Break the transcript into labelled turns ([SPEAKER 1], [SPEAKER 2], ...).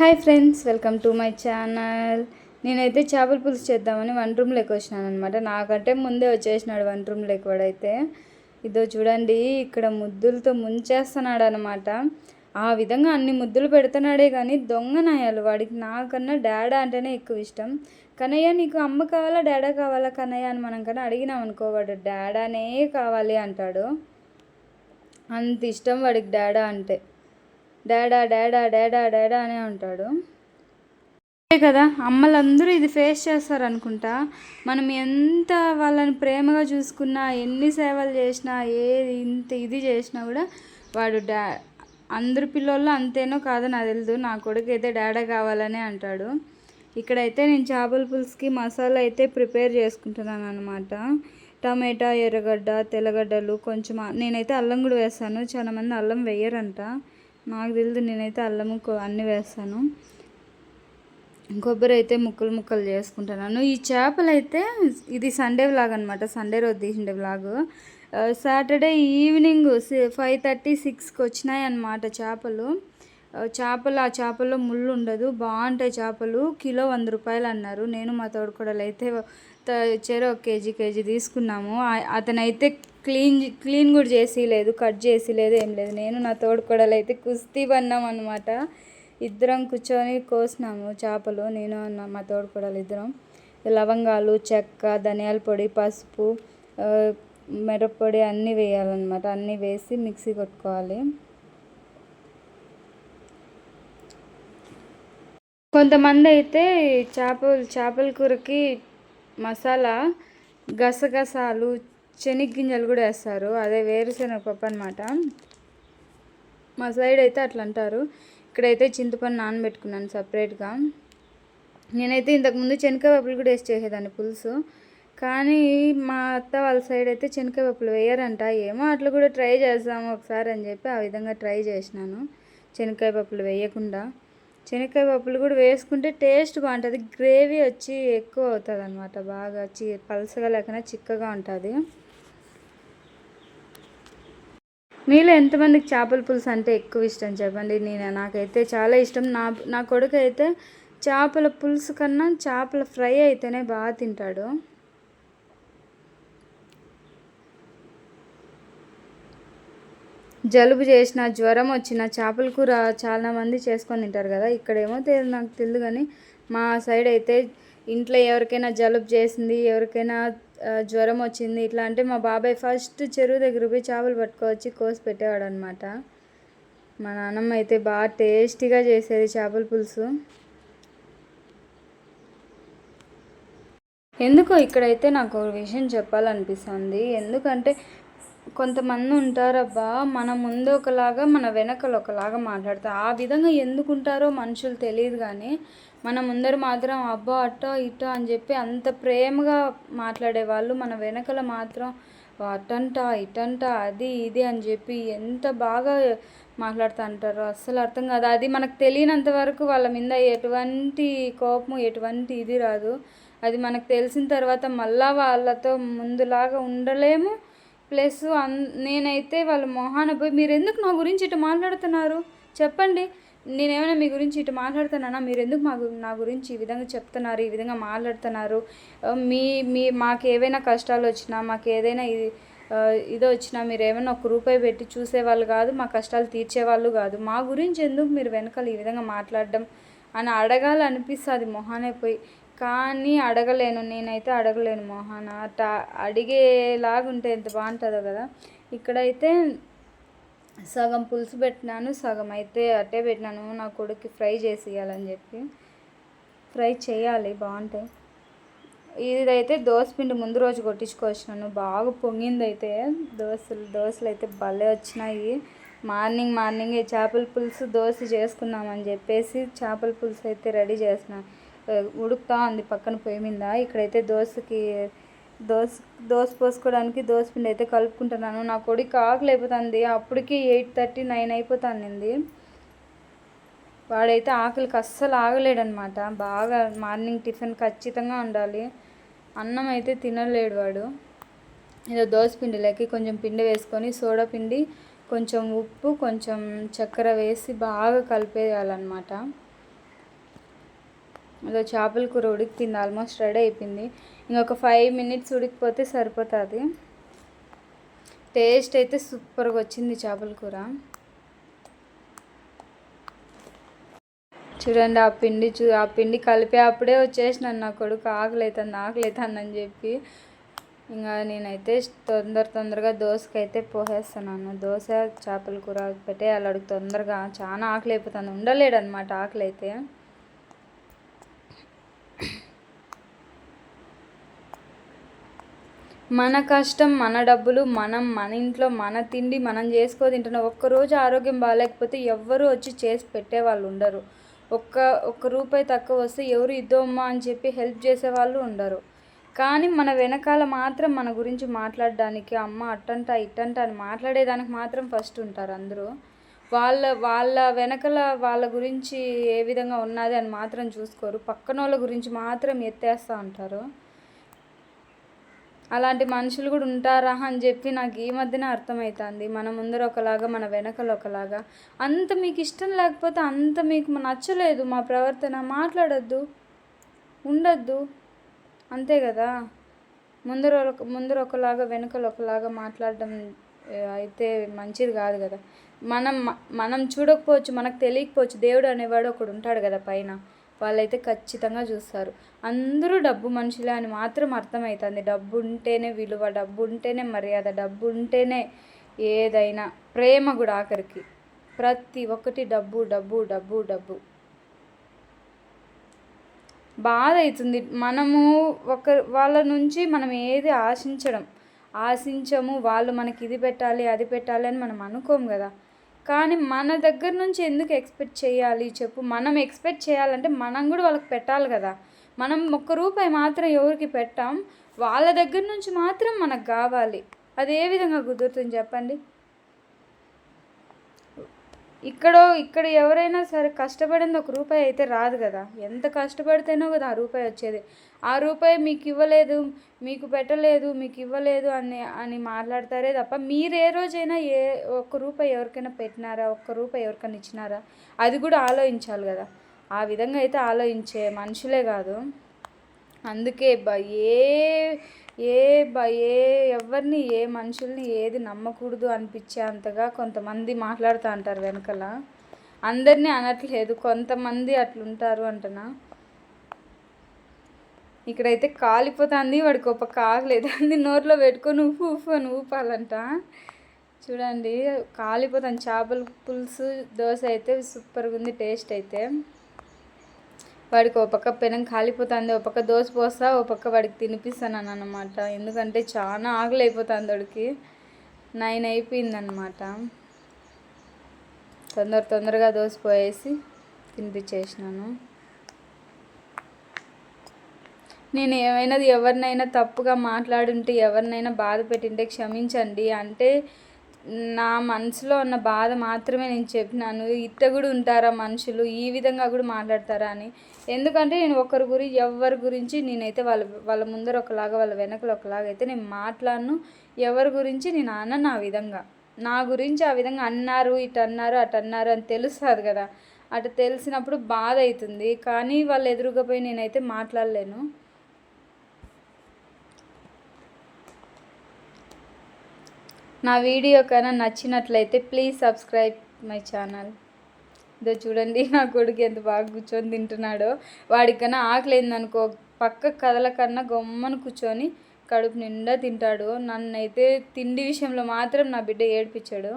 [SPEAKER 1] Hi friends welcome to my channel. నేనైతే చేపల పులుసు చేద్దామని వన్ రూమ్లోకి వచ్చినాను అనమాట నాకంటే ముందే వచ్చేసినాడు వన్ రూమ్లోకి వాడైతే. ఇదో చూడండి ఇక్కడ ముద్దులతో ముంచేస్తున్నాడు అనమాట ఆ విధంగా అన్ని ముద్దులు పెడుతున్నాడే కానీ దొంగ నాయాలు. వాడికి నాకన్నా డాడా అంటేనే ఎక్కువ ఇష్టం. కన్నయ్య నీకు అమ్మ కావాలా డాడా కావాలా కన్నయ్య అని మనం కన్నా అడిగినాం అనుకోవాడు డాడానే కావాలి అంటాడు. అంత ఇష్టం వాడికి డాడా అంటే. డాడా డాడా డాడా డాడా అనే ఉంటాడు. అంతే కదా? అమ్మలందరూ ఇది ఫేస్ చేస్తారు అనుకుంటా మనం ఎంత వాళ్ళని ప్రేమగా చూసుకున్నా ఎన్ని సేవలు చేసినా ఏది ఇంత ఇది చేసినా కూడా వాడు డా అందరి పిల్లోళ్ళు అంతేనో కాదో నాకు తెలియదు నా కొడుకు అయితే డాడా కావాలనే అంటాడు. ఇక్కడైతే నేను చేపల పులుసుకి మసాలా అయితే ప్రిపేర్ చేసుకుంటున్నాను అనమాట టమాటా ఎర్రగడ్డ తెల్లగడ్డలు కొంచెం నేనైతే అల్లం కూడా వేస్తాను. చాలా మంది అల్లం వేయరంట. నాకు తెలియదు నేనైతే అల్లము అన్నీ వేస్తాను. కొబ్బరి అయితే ముక్కలు ముక్కలు చేసుకుంటున్నాను ఈ చేపలు అయితే ఇది సండే వ్లాగ్ అనమాట సండే రోజు తీసిండే vlog. Saturday evening five thirty సిక్స్కి వచ్చినాయి అన్నమాట చేపలు. చేపలు ఆ చేపల్లో ముళ్ళు ఉండదు బాగుంటాయి చేపలు. కిలో వంద రూపాయలు అన్నారు. నేను మా తోడుకోడలు అయితే చెర ఒక కేజీ కేజీ తీసుకున్నాము. అతనైతే క్లీన్ క్లీన్ కూడా చేసి లేదు కట్ చేసి లేదు ఏం లేదు. నేను నా తోడుకోడలు అయితే కుస్తీ పన్నాం అనమాట ఇద్దరం కూర్చొని కోసినాము చేపలు. నేను మా తోడుకోడలు ఇద్దరం. లవంగాలు చెక్క ధనియాల పొడి పసుపు మిరప్పొడి అన్నీ వేయాలన్నమాట. అన్నీ వేసి మిక్సీ కొట్టుకోవాలి. కొంతమంది అయితే చేపలు చేపల కూరకి మసాలా గసగసాలు శనగ్గింజలు కూడా వేస్తారు. అదే వేరుశనగ పప్పు అనమాట మా సైడ్ అయితే అట్లా అంటారు ఇక్కడైతే చింతపండు నానబెట్టుకున్నాను సపరేట్గా. నేనైతే ఇంతకుముందు శనగకాయ పప్పులు కూడా వేసి చేసేదాన్ని పులుసు. కానీ మా అత్త వాళ్ళ సైడ్ అయితే శనగకాయ పప్పులు వేయరంట. ఏమో అట్లా కూడా ట్రై చేద్దాము ఒకసారి అని చెప్పి ఆ విధంగా ట్రై చేసినాను. శనగకాయ పప్పులు వేయకుండా. శనగకాయ పప్పులు కూడా వేసుకుంటే టేస్ట్ బాగుంటుంది. గ్రేవీ వచ్చి ఎక్కువ అవుతుంది అనమాట బాగా చి పలసగా లేకుండా చిక్కగా ఉంటుంది. మీలో ఎంతమందికి చేపల పులుసు అంటే ఎక్కువ ఇష్టం చెప్పండి. నేను నాకైతే చాలా ఇష్టం. నా నా కొడుకు అయితే చేపల పులుసు కన్నా చేపల ఫ్రై అయితేనే బాగా తింటాడు. జలుబు చేసిన జ్వరం వచ్చిన చేపల కూర చాలా మంది చేసుకొని తింటారు కదా. ఇక్కడేమో తెలియదు నాకు తెలియదు కానీ మా సైడ్ అయితే ఇంట్లో ఎవరికైనా జలుబు చేసింది ఎవరికైనా జ్వరం వచ్చింది ఇట్లా అంటే మా బాబాయ్ ఫస్ట్ చెరువు దగ్గర పోయి చేపలు పట్టుకోవచ్చి కోసి పెట్టేవాడు అనమాట మా నాన్నమ్మ అయితే బాగా టేస్టీగా చేసేది చేపల పులుసు. ఎందుకో ఇక్కడైతే నాకు ఒక విషయం చెప్పాలనిపిస్తుంది. ఎందుకంటే కొంతమంది ఉంటారబ్బా మన ముందు ఒకలాగా మన వెనకలు ఒకలాగా మాట్లాడతారు ఆ విధంగా ఎందుకు ఉంటారో మనుషులు తెలియదు కానీ మన ముందర మాత్రం అబ్బా అట్టో ఇట్టో అని చెప్పి అంత ప్రేమగా మాట్లాడే వాళ్ళు మన వెనకల మాత్రం అటంట ఇటంట అది ఇది అని చెప్పి ఎంత బాగా మాట్లాడుతూ అంటారు అస్సలు అర్థం కాదు. అది మనకు తెలియనంత వరకు వాళ్ళ మీద ఎటువంటి కోపం ఎటువంటి ఇది రాదు. అది మనకు తెలిసిన తర్వాత మళ్ళా వాళ్ళతో ముందులాగా ఉండలేము. ప్లస్ అన్ నేనైతే వాళ్ళ మొహాన పోయి మీరు ఎందుకు నా గురించి ఇటు మాట్లాడుతున్నారు? చెప్పండి. నేనేమైనా మీ గురించి ఇటు మాట్లాడుతున్నానా? మీరు ఎందుకు మా నా గురించి ఈ విధంగా చెప్తున్నారు ఈ విధంగా మాట్లాడుతున్నారు? మీ మీ మాకు ఏవైనా కష్టాలు వచ్చినా మాకు ఏదైనా ఇది ఇది వచ్చినా మీరు ఏమైనా ఒక రూపాయి పెట్టి చూసేవాళ్ళు కాదు మా కష్టాలు తీర్చేవాళ్ళు కాదు. మా గురించి ఎందుకు మీరు వెనకాల ఈ విధంగా మాట్లాడడం అని అడగాలనిపిస్తుంది మొహానే పోయి. కానీ అడగలేను నేనైతే అడగలేను మొహాన. అట్ట అడిగేలాగా ఉంటే ఎంత బాగుంటుందో కదా. ఇక్కడైతే సగం పులుసు పెట్టినాను సగం అయితే అట్టే పెట్టినాను. నా కొడుక్కి ఫ్రై చేసి ఇవ్వాలని చెప్పి. ఫ్రై చేయాలి బాగుంటాయి. ఇదైతే దోసపిండి ముందు రోజు కొట్టించుకొచ్చినాను. బాగా పొంగింది అయితే దోశలు దోశలు అయితే భలే వచ్చినాయి. మార్నింగ్ మార్నింగ్ చేపల పులుసు దోశ చేసుకుందామని చెప్పేసి చేపల పులుసు అయితే రెడీ చేసినాను ఉడుకుతా ఉంది పక్కన పొయ్యి మీద. ఇక్కడైతే దోశకి దోశ దోశ పోసుకోవడానికి దోశ పిండి అయితే కలుపుకుంటున్నాను. నా కొడుకు ఆకలి అయిపోతుంది అప్పటికి ఎయిట్ థర్టీ నైన్ అయిపోతుంది. వాడైతే ఆకలికి అస్సలు ఆగలేడనమాట బాగా మార్నింగ్ టిఫిన్ ఖచ్చితంగా ఉండాలి అన్నం అయితే తినలేడు వాడు. ఏదో దోశ పిండిలోకి కొంచెం పిండి వేసుకొని సోడా పిండి కొంచెం ఉప్పు కొంచెం చక్కెర వేసి బాగా కలిపేయాలన్నమాట. అదో చేపల కూర ఉడికింది ఆల్మోస్ట్ రెడీ అయిపోయింది. ఇంకొక ఫైవ్ మినిట్స్ ఉడికిపోతే సరిపోతుంది. టేస్ట్ అయితే సూపర్గా వచ్చింది చేపల కూర. చూడండి ఆ పిండి చూ ఆ పిండి కలిపే అప్పుడే వచ్చేసినాను నా కొడుకు ఆకలి అవుతుంది ఆకలి అని చెప్పి. ఇంకా నేనైతే తొందర తొందరగా దోశకైతే పోసేస్తున్నాను. దోశ చేపల కూర పెట్టేయాలి అడుగు తొందరగా. చాలా ఆకలి అయిపోతుంది ఉండలేడు అనమాట ఆకలి అయితే మన కష్టం మన డబ్బులు మనం మన ఇంట్లో మన తిండి మనం చేసుకో తింటున్నాం ఒక్కరోజు ఆరోగ్యం బాగాలేకపోతే ఎవ్వరూ వచ్చి చేసి పెట్టే వాళ్ళు ఉండరు. ఒక్క ఒక్క రూపాయి తక్కువ వస్తే ఎవరు ఇద్దోమ్మా అని చెప్పి హెల్ప్ చేసే వాళ్ళు ఉండరు. కానీ మన వెనకాల మాత్రం మన గురించి మాట్లాడడానికి అమ్మ అట్టంట ఇట్టంట అని మాట్లాడేదానికి మాత్రం ఫస్ట్ ఉంటారు అందరూ. వాళ్ళ వాళ్ళ వెనకల వాళ్ళ గురించి ఏ విధంగా ఉన్నది అని మాత్రం చూసుకోరు. పక్కన వాళ్ళ గురించి మాత్రం ఎత్తేస్తూ ఉంటారు. అలాంటి మనుషులు కూడా ఉంటారా అని చెప్పి నాకు ఈ మధ్యన అర్థమవుతుంది మన ముందర ఒకలాగా మన వెనకలు ఒకలాగా. అంత మీకు ఇష్టం లేకపోతే అంత మీకు నచ్చలేదు. మా ప్రవర్తన మాట్లాడొద్దు ఉండద్దు. అంతే కదా? ముందర ముందర ఒకలాగా వెనకలు ఒకలాగా మాట్లాడడం అయితే మంచిది కాదు కదా? మనం మనం చూడకపోవచ్చు మనకు తెలియకపోవచ్చు దేవుడు అనేవాడు ఒకడు ఉంటాడు కదా పైన. వాళ్ళైతే ఖచ్చితంగా చూస్తారు. అందరూ డబ్బు మనుషులే అని మాత్రం అర్థమవుతుంది డబ్బు ఉంటేనే విలువ డబ్బు ఉంటేనే మర్యాద డబ్బు ఉంటేనే ఏదైనా ప్రేమ కూడా ఆఖరికి. ప్రతి ఒక్కటి డబ్బు డబ్బు డబ్బు డబ్బు. బాధ అవుతుంది మనము ఒక వాళ్ళ నుంచి మనం ఏది ఆశించడం ఆశించము వాళ్ళు మనకి ఇది పెట్టాలి అది పెట్టాలి అని మనం అనుకోము కదా. కానీ మన దగ్గర నుంచి ఎందుకు ఎక్స్పెక్ట్ చేయాలి చెప్పు? మనం ఎక్స్పెక్ట్ చేయాలంటే మనం కూడా వాళ్ళకి పెట్టాలి కదా. మనం ఒక్క రూపాయి మాత్రం ఎవరికి పెట్టాం? వాళ్ళ దగ్గర నుంచి మాత్రం మనకు కావాలి. అది ఏ విధంగా కుదురుతుంది చెప్పండి? ఇక్కడ ఇక్కడ ఎవరైనా సరే కష్టపడింది ఒక రూపాయి అయితే రాదు కదా. ఎంత కష్టపడితేనో కదా ఆ రూపాయి వచ్చేది. ఆ రూపాయి మీకు ఇవ్వలేదు మీకు పెట్టలేదు మీకు ఇవ్వలేదు అని అని మాట్లాడతారే తప్ప మీరు ఏ రోజైనా ఏ ఒక్క రూపాయి ఎవరికైనా పెట్టినారా ఒక్క రూపాయి ఎవరికైనా ఇచ్చినారా? అది కూడా ఆలోచించాలి కదా. ఆ విధంగా అయితే ఆలోచించే మనుషులే కాదు. అందుకే ఏ ఏ ఏ ఎవరిని ఏ మనుషుల్ని ఏది నమ్మకూడదు అనిపించే అంతగా కొంతమంది మాట్లాడుతూ అంటారు వెనకల. అందరినీ అనట్లేదు. కొంతమంది అట్లుంటారు అంటనా? ఇక్కడైతే కాలిపోతుంది. వాడికి ఒక కాగలేదు అంది నోట్లో పెట్టుకొని ఉప్పు ఉప్పు అని ఊపాలంట. చూడండి. కాలిపోతాను చేపల పులుసు దోశ అయితే సూపర్గా ఉంది టేస్ట్ అయితే. వాడికి ఒక పక్క పెనం కాలిపోతుంది ఒక పక్క దోశ పోస్తా ఒక పక్క వాడికి తినిపిస్తాను అనమాట ఎందుకంటే చాలా ఆకలి అయిపోతుంది వాడికి. నైన్ అయిపోయిందనమాట తొందర తొందరగా దోశ పోయేసి తినిపించేసినాను. నేను ఏమైనా ఎవరినైనా తప్పుగా మాట్లాడుంటే ఎవరినైనా బాధ పెట్టింటే క్షమించండి. అంటే నా మనసులో ఉన్న బాధ మాత్రమే నేను చెప్పినాను. ఇట్ట కూడా ఉంటారా మనుషులు? ఈ విధంగా కూడా మాట్లాడతారా అని. ఎందుకంటే నేను ఒకరి గురించి ఎవరి గురించి నేనైతే వాళ్ళ వాళ్ళ ముందర ఒకలాగా వాళ్ళ వెనకలు ఒకలాగా అయితే నేను మాట్లాడను. ఎవరి గురించి నేను అన్న ఆ విధంగా. నా గురించి ఆ విధంగా అన్నారు ఇటు అన్నారు అటు అన్నారు అని తెలుస్తుంది కదా. అటు తెలిసినప్పుడు బాధ అవుతుంది కానీ వాళ్ళు ఎదురుగా పోయి నేనైతే మాట్లాడలేను. నా వీడియో కన్నా నచ్చినట్లయితే ప్లీజ్ సబ్స్క్రైబ్ మై ఛానల్. ఇదో చూడండి నా కొడుకు ఎంత బాగా కూర్చొని తింటున్నాడో. వాడికన్నా ఆకలి పక్క కదలకన్నా గొమ్మను కూర్చొని కడుపు నిండా తింటాడు. నన్నైతే తిండి విషయంలో మాత్రం నా బిడ్డ ఏడిపించాడు.